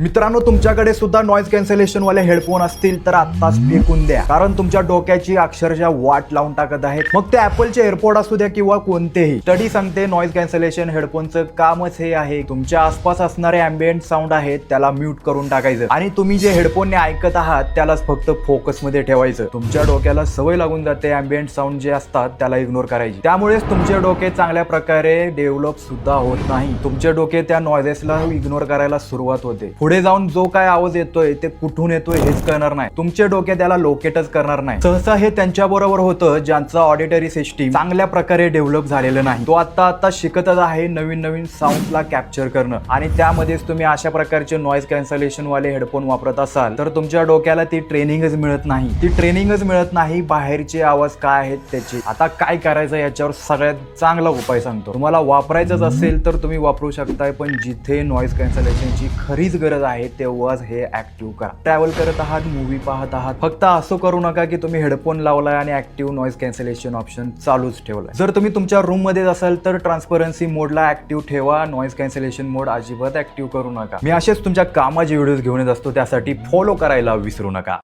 मित्रांनो तुमच्याकडे सुद्धा नॉईज कॅन्सलेशन वाले हेडफोन असतील तर आत्ताच फेकून द्या. कारण तुमच्या डोक्याची अक्षरशः वाट लावून टाकत आहेत. मग ते ऍपलचे एअरपोर्ट असू द्या किंवा कोणतेही. स्टडी सांगते नॉईज कॅन्सलेशन हेडफोनचं कामच हे आहे. तुमच्या आसपास असणारे अँबियंट साऊंड आहेत त्याला म्यूट करून टाकायचं. आणि तुम्ही जे हेडफोनने ऐकत आहात त्यालाच फक्त फोकसमध्ये ठेवायचं. तुमच्या डोक्याला सवय लागून जाते अँबियंट साऊंड जे असतात त्याला इग्नोर करायची. त्यामुळेच तुमचे डोके चांगल्या प्रकारे डेव्हलप सुद्धा होत नाही. तुमचे डोके त्या नॉईजेसला इग्नोर करायला सुरुवात होते. पुढे जाऊन जो काय आवाज येतोय ते कुठून येतोय हेच कळणार नाही. तुमचे डोके त्याला लोकेटच करणार नाही. सहसा हे त्यांच्या बरोबर होतं ज्यांचं ऑडिटरी सिस्टीम चांगल्या प्रकारे डेव्हलप झालेलं नाही. तो आता आता शिकतच आहे नवीन नवीन साऊंडला कॅप्चर करणं. आणि त्यामध्येच तुम्ही अशा प्रकारचे नॉईज कॅन्सलेशन वाले हेडफोन वापरत असाल तर तुमच्या डोक्याला ती ट्रेनिंगच मिळत नाही. ती ट्रेनिंगच मिळत नाही बाहेरचे आवाज काय आहेत त्याचे. आता काय करायचं याच्यावर सगळ्यात चांगला उपाय सांगतो. तुम्हाला वापरायचंच असेल तर तुम्ही वापरू शकताय पण जिथे नॉईज कॅन्सलेशनची खरीच गरज आहे तेव्हाच हे ऍक्टिव्ह करा. ट्रॅव्हल करत आहात मूवी पाहत आहात फक्त असं करू नका की तुम्ही हेडफोन लावलाय आणि ऍक्टिव्ह नॉईज कॅन्सलेशन ऑप्शन चालूच ठेवलाय. जर तुम्ही तुमच्या रूममध्ये असाल तर ट्रान्सपरन्सी मोडला ऍक्टिव्ह ठेवा नॉईज कॅन्सलेशन मोड अजिबात ऍक्टिव्ह करू नका. मी असेच तुमच्या कामाचे व्हिडिओज घेऊन येत असतो त्यासाठी फॉलो करायला विसरू नका.